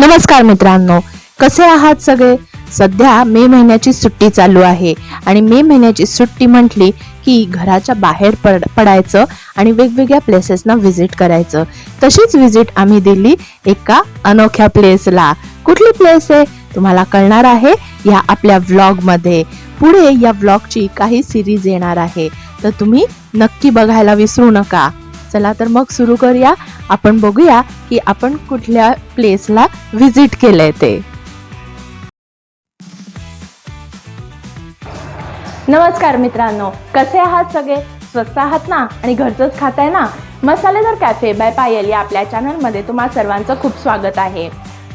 नमस्कार मित्रांनो कसे आहात सगळे? सध्या मे महिन्याची सुट्टी चालू आहे आणि मे महिन्याची सुट्टी म्हटली की घराच्या बाहेर पड पडायचं आणि वेगवेगळ्या प्लेसेसना व्हिजिट करायचं. तशीच व्हिजिट आम्ही दिली एका अनोख्या प्लेसला कुठली प्लेस आहे? तुम्हाला कळणार आहे या आपल्या व्लॉगमध्ये पुढे या व्लॉगची काही सिरीज येणार आहे. तर तुम्ही नक्की बघायला विसरू नका. चला तर मग सुरू करूया. आपण बघूया की आपण कुठल्या प्लेसला व्हिजिट केलंय ते. नमस्कार मित्रांनो कसे आहात सगळे? स्वस्त आहात ना? आणि घरचंच खाताय ना? मसालेदार कॅफे बाय पायल या आपल्या चॅनलमध्ये तुम्हा सर्वांचं खूप स्वागत आहे.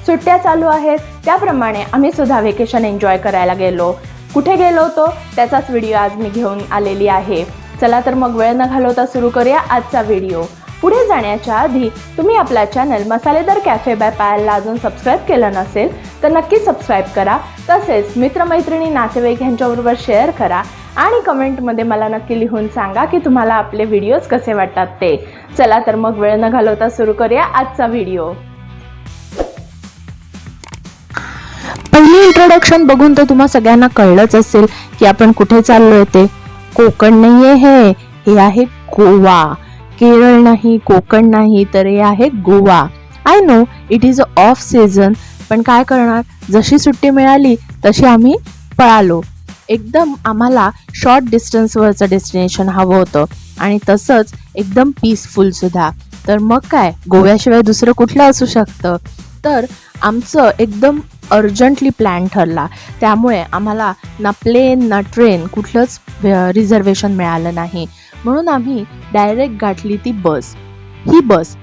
सुट्ट्या चालू आहेत त्याप्रमाणे आम्ही सुद्धा व्हेकेशन एन्जॉय करायला गेलो. कुठे गेलो होतो? त्याचाच व्हिडिओ आज मी घेऊन आलेली आहे. चला तर मग वेळ न घालवता सुरू करूया आजचा व्हिडिओ. पुढे जाण्याच्या आधी तुम्ही आपला चॅनल मसालेदार कॅफे बाय पायलला अजून सबस्क्राईब केलं नसेल तर नक्की सबस्क्राईब करा. तसेच मित्रमैत्रिणी नातेवाईक यांच्याबरोबर शेअर करा आणि कमेंटमध्ये मला नक्की लिहून सांगा की तुम्हाला आपले व्हिडिओज कसे वाटतात ते. चला तर मग वेळ न घालवता सुरू करूया आजचा व्हिडिओ. पहिली इंट्रोडक्शन बघून तर तुम्हा सगळ्यांना कळलंच असेल की आपण कुठे चाललोय ते. कोकण नाहीये हे. हे आहे गोवा. केरळ नाही कोकण नाही तर हे आहे Goa. I know it is a off season पण काय करणार? जशी सुट्टी मिळाली तशी आम्ही पळालो. एकदम आम्हाला शॉर्ट डिस्टन्सवरचं डेस्टिनेशन हवं होतं. आणि तसंच एकदम पीसफुल सुद्धा. तर मग काय? गोव्याशिवाय दुसरं कुठलं असू शकतं. तर आमचं एकदम अर्जंटली प्लॅन ठरला. त्यामुळे आम्हाला ना प्लेन ना ट्रेन कुठलंच रिझर्वेशन मिळालं नाही. म्हणून आम्ही डायरेक्ट गाठली ती बस. ही बस.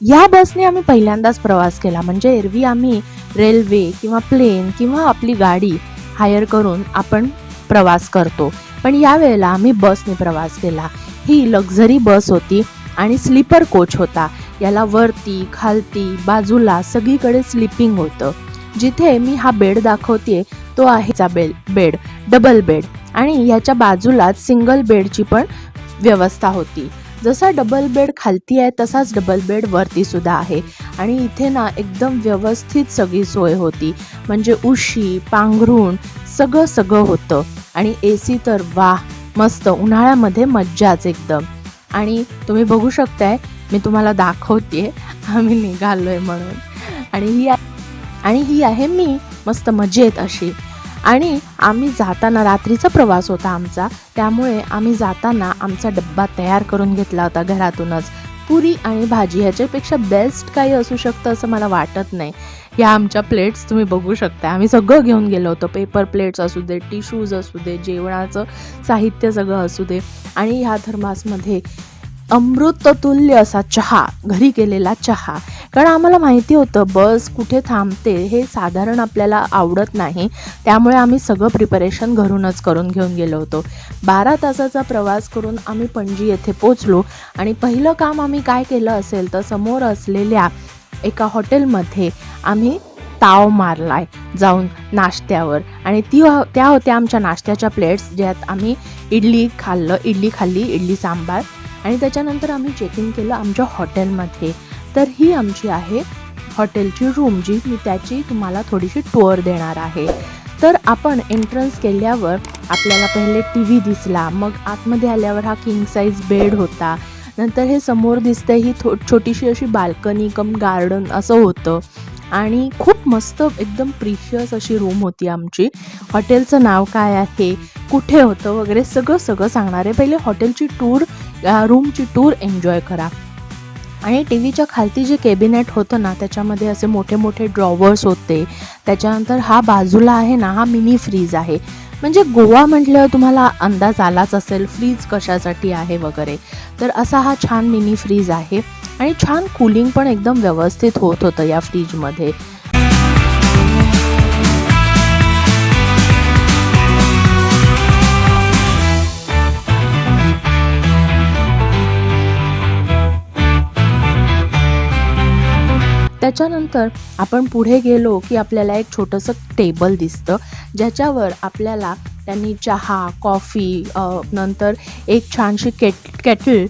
या बसने आम्ही पहिल्यांदाच प्रवास केला. म्हणजे एरवी आम्ही रेल्वे किंवा प्लेन किंवा आपली गाडी हायर करून आपण प्रवास करतो. पण यावेळेला आम्ही बसने प्रवास केला. ही लक्झरी बस होती आणि स्लीपर कोच होता. याला वरती खालती बाजूला सगळीकडे स्लिपिंग होतं. जिथे मी हा बेड दाखवते तो आहे बेड बेड डबल बेड. आणि ह्याच्या बाजूलाच सिंगल बेडची पण व्यवस्था होती. जसा डबल बेड खालती आहे तसाच डबल बेड वरती सुद्धा आहे. आणि इथे ना एकदम व्यवस्थित सगळी सोय होती. म्हणजे उशी पांघरूण सगळं सगळं होतं. आणि ए सी तर वा मस्त उन्हाळ्यामध्ये मज्जाच एकदम. आणि तुम्ही बघू शकताय मी तुम्हाला दाखवते आम्ही निघालोय म्हणून. आणि ही आहे- आणि ही आहे मी मस्त मजेत अशी. आणि आम्ही जाताना रात्रीचा प्रवास होता आमचा त्यामुळे आम्ही जाताना आमचा डब्बा तयार करून घेतला होता घरातूनच. पुरी आणि भाजी ह्याच्यापेक्षा बेस्ट काही असू शकतं असं मला वाटत नाही. या आमच्या प्लेट्स तुम्ही बघू शकता आम्ही सगळं घेऊन गेलो होतो. पेपर प्लेट्स असू दे टिश्यूज असू दे जेवणाचं साहित्य सगळं असू दे. आणि ह्या थर्मासमध्ये अमृततुल्य असा चहा घरी केलेला चहा. कारण आम्हाला माहिती होतं बस कुठे थांबते हे साधारण आपल्याला आवडत नाही. त्यामुळे आम्ही सगळं प्रिपरेशन घरूनच करून घेऊन गेलो होतो. बारा तासाचा प्रवास करून आम्ही पणजी येथे पोचलो आणि पहिलं काम आम्ही काय केलं असेल तर समोर असलेल्या एका हॉटेलमध्ये आम्ही ताव मारलाय जाऊन नाश्त्यावर. आणि ती हो, त्या होत्या आमच्या नाश्त्याच्या प्लेट्स ज्यात आम्ही इडली खाल्लं इडली खाल्ली इडली सांबार आणि त्याच्यानंतर आम्ही चेक इन केलं आमच्या हॉटेलमध्ये तर ही आमची आहे हॉटेलची रूम जी मी त्याची तुम्हाला थोडीशी टूअर देणार आहे. तर आपण एंट्रन्स केल्यावर आपल्याला पहिले टी व्ही दिसला. मग आतमध्ये आल्यावर हा किंग साईज बेड होता. नंतर हे समोर दिसतं ही थो छोटीशी अशी बाल्कनी कम गार्डन असं होतं. आणि खूप मस्त एकदम प्रिशियस अशी रूम होती आमची. हॉटेलचं नाव काय आहे? कुठे होतं वगैरे सगळं सगळं सांगणार आहे. पहिले हॉटेलची टूर रूमची टूर एन्जॉय करा. आणि टी व्हीच्या खालती जे केबिनेट होतं ना त्याच्यामध्ये असे मोठे मोठे ड्रॉवर्स होते. त्याच्यानंतर हा बाजूला आहे ना हा मिनी फ्रीज आहे. म्हणजे गोवा म्हटल्यावर तुम्हाला अंदाज आलाच असेल फ्रीज कशासाठी आहे वगैरे. तर असा हा छान मिनी फ्रीज आहे. आणि छान कूलिंग पण एकदम व्यवस्थित होत होतं या फ्रीजमध्ये त्याच्यानंतर आपण पुढे गेलो की आपल्याला एक छोटंसं टेबल दिसतं ज्याच्यावर आपल्याला त्यांनी चहा कॉफी नंतर एक छानशी केट केटल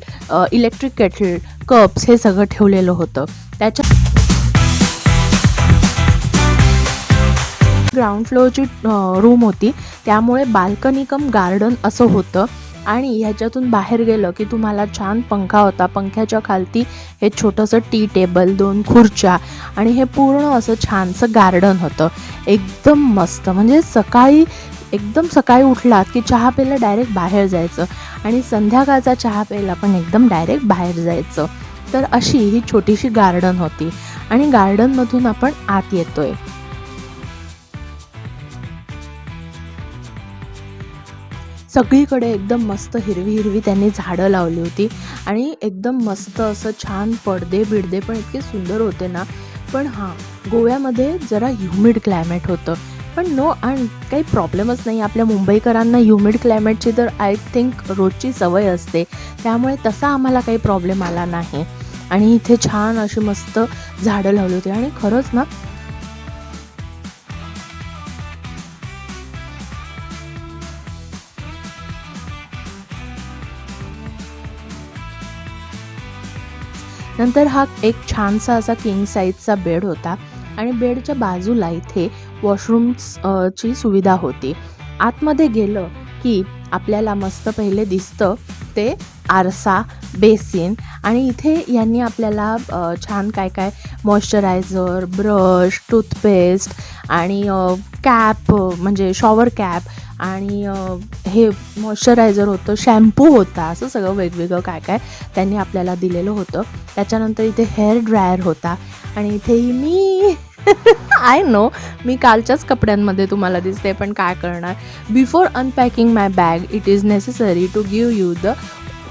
इलेक्ट्रिक केटल कप्स हे सगळं ठेवलेलं होतं. त्याच्या ग्राउंड फ्लोअरची रूम होती. त्यामुळे बाल्कनी कम गार्डन असं होतं. आणि ह्याच्यातून बाहेर गेलं की तुम्हाला छान पंखा होता. पंख्याच्या खालती हे छोटंसं टी टेबल दोन खुर्च्या आणि हे पूर्ण असं छानसं गार्डन होतं. एकदम मस्त. म्हणजे सकाळी एकदम सकाळी उठलात की चहा प्यायला डायरेक्ट बाहेर जायचं आणि संध्याकाळचा चहा प्यायला पण एकदम डायरेक्ट बाहेर जायचं. तर अशी ही छोटीशी गार्डन होती आणि गार्डनमधून आपण आत येतोय. सगळीकडे एकदम मस्त हिरवी हिरवी त्यांनी झाडं लावली होती. आणि एकदम मस्त असं छान पडदे बिडदे पण इतके सुंदर होते ना. पण हां गोव्यामध्ये जरा ह्युमिड क्लायमेट होतं. पण नो आणि काही प्रॉब्लेमच नाही. आपल्या मुंबईकरांना ह्युमिड क्लायमेटची तर आय थिंक रोजची सवय असते. त्यामुळे तसा आम्हाला काही प्रॉब्लेम आला नाही. आणि इथे छान अशी मस्त झाडं लावली होती. आणि खरंच ना नंतर हा एक छानसा असा किंग साईजचा बेड होता आणि बेडच्या बाजूला इथे वॉशरूम्स ची सुविधा होती. आतमध्ये गेलं की आपल्याला मस्त पहिले दिसतं ते आरसा बेसिन आणि इथे यांनी आपल्याला छान काय काय मॉइश्चरायझर ब्रश टूथपेस्ट आणि कॅप म्हणजे शॉवर कॅप आणि हे मॉइश्चरायझर होतं शॅम्पू होता असं सगळं वेगवेगळं काय काय त्यांनी आपल्याला दिलेलं होतं. त्याच्यानंतर इथे हेअर ड्रायर होता आणि इथेही मी आय नो मी कालच्याच कपड्यांमध्ये तुम्हाला दिसते पण काय करणार? Before unpacking my bag it is necessary to give you the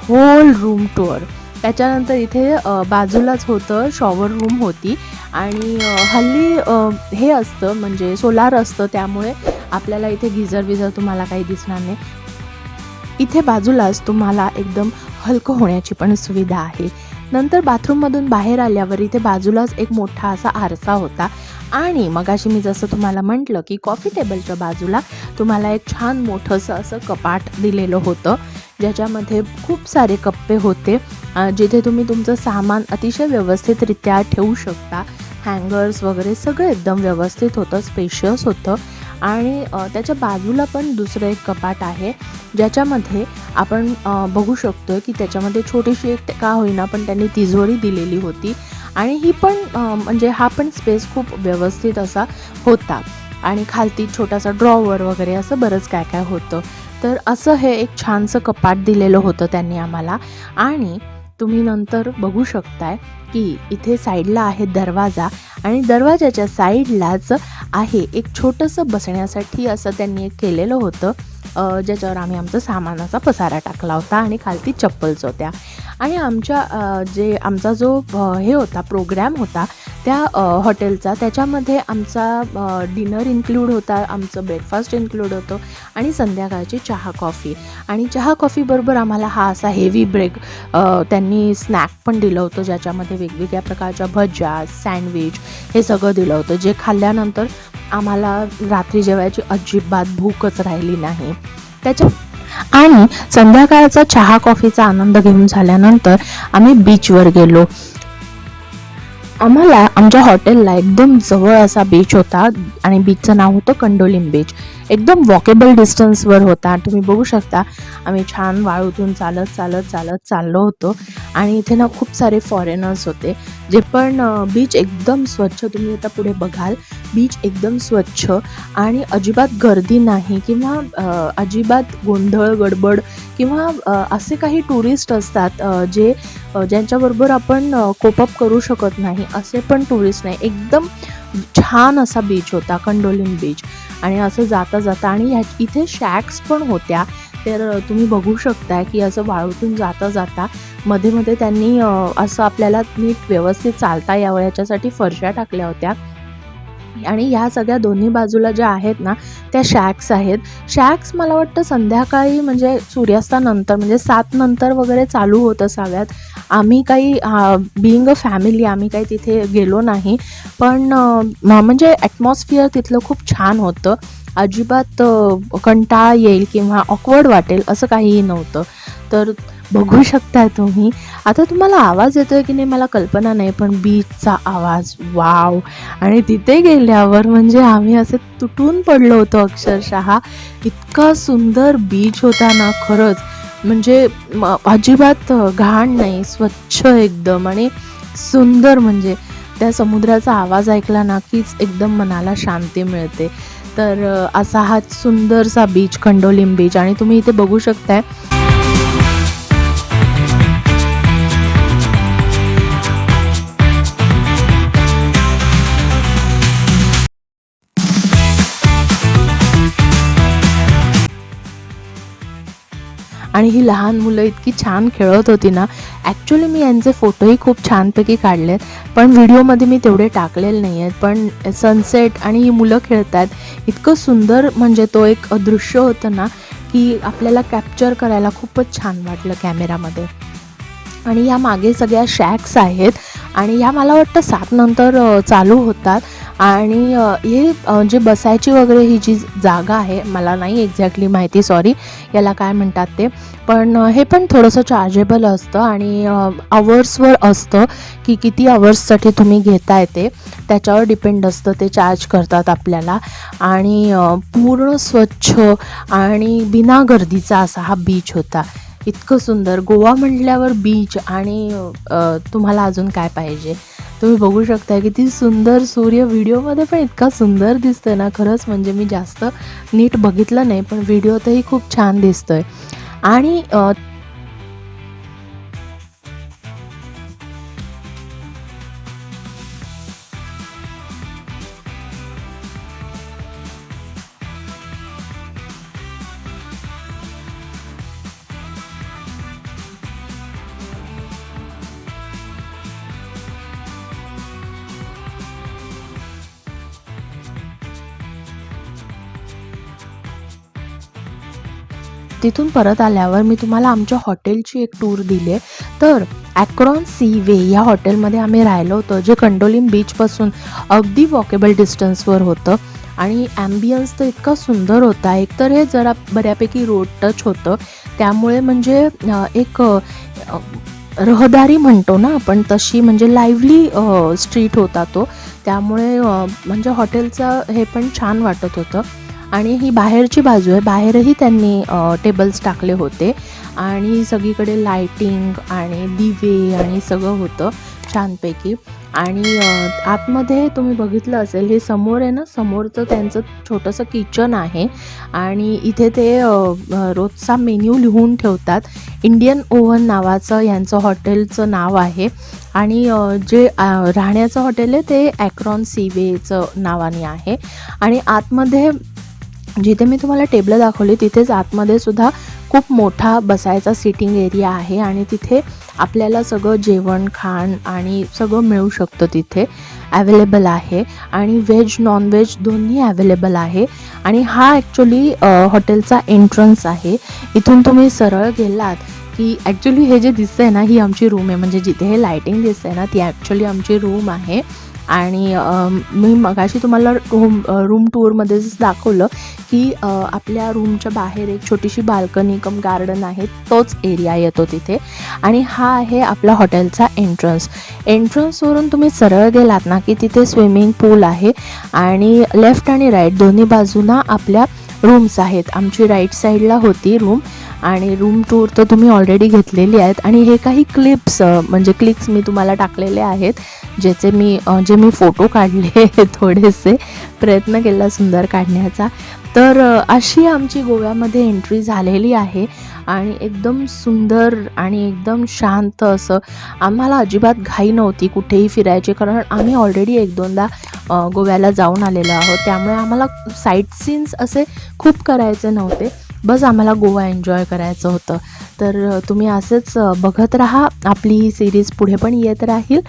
whole room tour त्याच्यानंतर इथे बाजूलाच होतं शॉवर रूम होती. आणि हल्ली हे असतं म्हणजे सोलार असतं त्यामुळे आपल्याला इथे गिझर विझर तुम्हाला काही दिसणार नाही. इथे बाजूलाच तुम्हाला एकदम हलकं होण्याची पण सुविधा आहे. नंतर बाथरूममधून बाहेर आल्यावर इथे बाजूलाच एक मोठा असा आरसा होता. आणि मगाशी मी जसं तुम्हाला म्हटलं की कॉफी टेबलच्या बाजूला तुम्हाला एक छान मोठंसं असं कपाट दिलेलं होतं ज्याच्यामध्ये खूप सारे कप्पे होते. जिथे तुम्ही तुमचं सामान अतिशय व्यवस्थितरित्या ठेवू शकता. हँगर्स वगैरे सगळं एकदम व्यवस्थित होतं स्पेशियस होतं. आणि त्याच्या बाजूला पण दुसरं एक कपाट आहे ज्याच्यामध्ये आपण बघू शकतो की त्याच्यामध्ये छोटीशी एक का होईना पण त्यांनी तिजोरी दिलेली होती. आणि ही पण म्हणजे हा पण स्पेस खूप व्यवस्थित असा होता. आणि खालती छोटासा ड्रॉवर वगैरे असं बरंच काय काय होतं. तर असं हे एक छानसं कपाट दिलेलं होतं त्यांनी आम्हाला. आणि तुम्ही नंतर बघू शकताय की इथे साईडला आहे दरवाजा आणि दरवाजाच्या साईडलाच आहे एक छोटंसं बसण्यासाठी असं त्यांनी एक केलेलं होतं. ज्याच्यावर आम्ही आमचा सामानाचा पसारा टाकला होता आणि खालती चप्पल्स होत्या. आणि आमच्या जे आमचा जो हे होता प्रोग्रॅम होता त्या हॉटेलचा त्याच्यामध्ये आमचा डिनर इन्क्लूड होता आमचं ब्रेकफास्ट इन्क्लूड होतं आणि संध्याकाळची चहा कॉफी. आणि चहा कॉफीबरोबर आम्हाला हा असा हेवी ब्रेक त्यांनी स्नॅक पण दिलं होतं ज्याच्यामध्ये वेगवेगळ्या प्रकारच्या भज्या सँडविच हे सगळं दिलं होतं जे खाल्ल्यानंतर आम्हाला रात्री जेवायची अजिबात भूकच राहिली नाही. त्याच्या आणि संध्याकाळचा चहा कॉफीचा आनंद घेऊन झाल्यानंतर आम्ही बीचवर गेलो. आम्हाला आमच्या हॉटेलला एकदम जवळ असा बीच होता आणि बीचचं नाव होतं कंडोलिम बीच एकदम वॉकेबल डिस्टन्सवर होता. तुम्ही बघू शकता आम्ही छान वाळूतून चालत चालत चालत चाललो होतो. आणि इथे ना खूप सारे फॉरेनर्स होते जे पण बीच एकदम स्वच्छ. तुम्ही आता पुढे बघाल बीच एकदम स्वच्छ आणि अजिबात गर्दी नाही किंवा अजिबात गोंधळ गडबड किंवा असे काही टुरिस्ट असतात जे ज्यांच्याबरोबर आपण कोपअप करू शकत नाही असे पण टुरिस्ट नाही. एकदम छान असा बीच होता कंडोलिम बीच आणि असं जाता जाता आणि ह्या इथे शॅक्स पण होत्या. तर तुम्ही बघू शकता की असं वाळूतून जाता जाता मध्ये मध्ये त्यांनी असं आपल्याला नीट व्यवस्थित चालता यावं याच्यासाठी फरशा टाकल्या होत्या. आणि ह्या सगळ्या दोन्ही बाजूला ज्या आहेत ना त्या शॅक्स आहेत. शॅक्स मला वाटतं संध्याकाळी म्हणजे सूर्यास्तानंतर म्हणजे सात नंतर वगैरे चालू होत असाव्यात. आम्ही काही बिईंग अ फॅमिली आम्ही काही तिथे गेलो नाही. पण म्हणजे ॲटमॉस्फिअर तिथलं खूप छान होतं. अजिबात कंटाळा येईल किंवा ऑकवर्ड वाटेल असं काहीही नव्हतं. तर बघू शकताय तुम्ही. आता तुम्हाला आवाज येतोय की नाही मला कल्पना नाही पण बीचचा आवाज वाव आणि तिथे गेल्यावर म्हणजे आम्ही असे तुटून पडलो होतो अक्षरशः. इतका सुंदर बीच होता ना खरंच. म्हणजे अजिबात घाण नाही स्वच्छ एकदम आणि सुंदर म्हणजे. त्या समुद्राचा आवाज ऐकला ना कीच एकदम मनाला शांती मिळते. तर असा हा सुंदरसा बीच खंडोलिम बीच आणि तुम्ही इथे बघू शकताय. आणि ही लहान मुलं इतकी छान खेळत होती ना ॲक्च्युली मी यांचे फोटोही खूप छानपैकी काढलेत पण व्हिडिओमध्ये मी तेवढे टाकलेले नाही आहेत पण सनसेट आणि ही मुलं खेळत आहेत इतकं सुंदर म्हणजे तो एक दृश्य होतं ना की आपल्याला कॅप्चर करायला खूपच छान वाटलं कॅमेरामध्ये आणि या मागे सगळ्या शॅक्स आहेत आणि ह्या मला वाटतं सात नंतर चालू होतात. आणि हे जे बसायची वगैरे ही जी जागा आहे मला नाही एक्झॅक्टली माहिती सॉरी याला काय म्हणतात ते. पण हे पण थोडंसं चार्जेबल असतं आणि अवर्सवर असतं की किती अवर्ससाठी तुम्ही घेताय ते. त्याच्यावर डिपेंड असतं ते चार्ज करतात आपल्याला. आणि पूर्ण स्वच्छ आणि बिना गर्दीचा असा हा बीच होता. इतकं सुंदर. गोवा म्हटल्यावर बीच आणि तुम्हाला अजून काय पाहिजे? तुम्ही बघू शकता किती सुंदर सूर्य व्हिडिओमध्ये पण इतका सुंदर दिसतोय ना. खरंच म्हणजे मी जास्त नीट बघितलं नाही पण व्हिडिओतही खूप छान दिसतोय. आणि तिथून परत आल्यावर मी तुम्हाला आमच्या हॉटेलची एक टूर दिली आहे तर ॲक्रॉन सी वे या हॉटेलमध्ये आम्ही राहिलो होतो जे कंडोलिम बीचपासून अगदी वॉकेबल डिस्टन्सवर होतं. आणि ॲम्बियन्स तर इतका सुंदर होता. एकतर हे जरा बऱ्यापैकी रोड टच होतं. त्यामुळे म्हणजे एक रहदारी म्हणतो ना आपण तशी म्हणजे लाईव्हली स्ट्रीट होता तो. त्यामुळे म्हणजे हॉटेलचं हे पण छान वाटत होतं. आणि ही बाहेरची बाजू आहे. बाहेरही त्यांनी टेबल्स टाकले होते. आणि सगळीकडे लायटिंग आणि दिवे आणि सगळं होतं छानपैकी. आणि आतमध्ये तुम्ही बघितलं असेल हे समोर आहे ना समोरचं त्यांचं छोटंसं किचन आहे. आणि इथे ते रोजचा मेन्यू लिहून ठेवतात. इंडियन ओव्हन नावाचं यांचं हॉटेलचं नाव आहे. आणि जे राहण्याचं हॉटेल आहे ते ॲक्रॉन सीवेचं नावाने आहे. आणि आतमध्ये जिथे मी तुम्हाला टेबलं दाखवली तिथेच आतमध्ये सुद्धा खूप मोठा बसायचा सिटिंग एरिया आहे आणि तिथे आपल्याला सगळं जेवण खाण आणि सगळं मिळू शकतं तिथे. ॲवेलेबल आहे. आणि व्हेज नॉनव्हेज दोन्ही ॲवेलेबल आहे. आणि हा ॲक्च्युली हॉटेलचा एंट्रन्स आहे. इथून तुम्ही सरळ गेलात की ॲक्च्युली हे जे दिसतंय ना ही आमची रूम आहे. म्हणजे जिथे हे लायटिंग दिसतंय ना ती ॲक्च्युली आमची रूम आहे. आणि मी मगाशी तुम्हाला रूम रूम टूरमध्येच दाखवलं की आपल्या रूमच्या बाहेर एक छोटीशी बाल्कनी कम गार्डन आहे तोच एरिया येतो तिथे. आणि हा आहे आपला हॉटेलचा एंट्रन्स एंट्रन्सवरून तुम्ही सरळ गेलात ना की तिथे स्विमिंग पूल आहे आणि लेफ्ट आणि राईट दोन्ही बाजूना आपल्या रूम्स आहेत. आमची राईट साईडला होती रूम आणि रूम टूर तर तुम्ही ऑलरेडी घेतलेली आहेत. आणि हे काही क्लिप्स म्हणजे क्लिप्स मी तुम्हाला टाकलेले आहेत ज्याचे मी जे मी फोटो काढले थोडेसे प्रयत्न केला सुंदर काढण्याचा. तर अशी आमची गोव्यामध्ये एंट्री झालेली आहे आणि एकदम सुंदर आणि एकदम शांत असं आम्हाला अजिबात घाई नव्हती कुठेही फिरायची कारण आम्ही ऑलरेडी एक दोनदा गोव्याला जाऊन आलेलो आहोत. त्यामुळे आम्हाला साईट सीन्स असे खूप करायचे नव्हते. बस आम्हाला गोवा एन्जॉय करायचं होतं. तर तुम्ही असंच बघत राहा. आपली ही सिरीज पुढे पण येत राहील.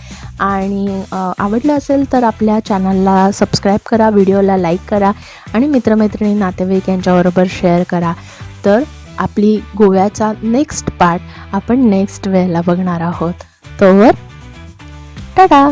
आणि आवडलं असेल तर आपल्या चॅनलला सबस्क्राईब करा व्हिडिओला लाईक करा आणि मित्रमैत्रिणी नातेवाईक यांच्याबरोबर शेअर करा. तर आपली गोव्याचा नेक्स्ट पार्ट आपण नेक्स्ट वेळेला बघणार आहोत. तोवर टाटा!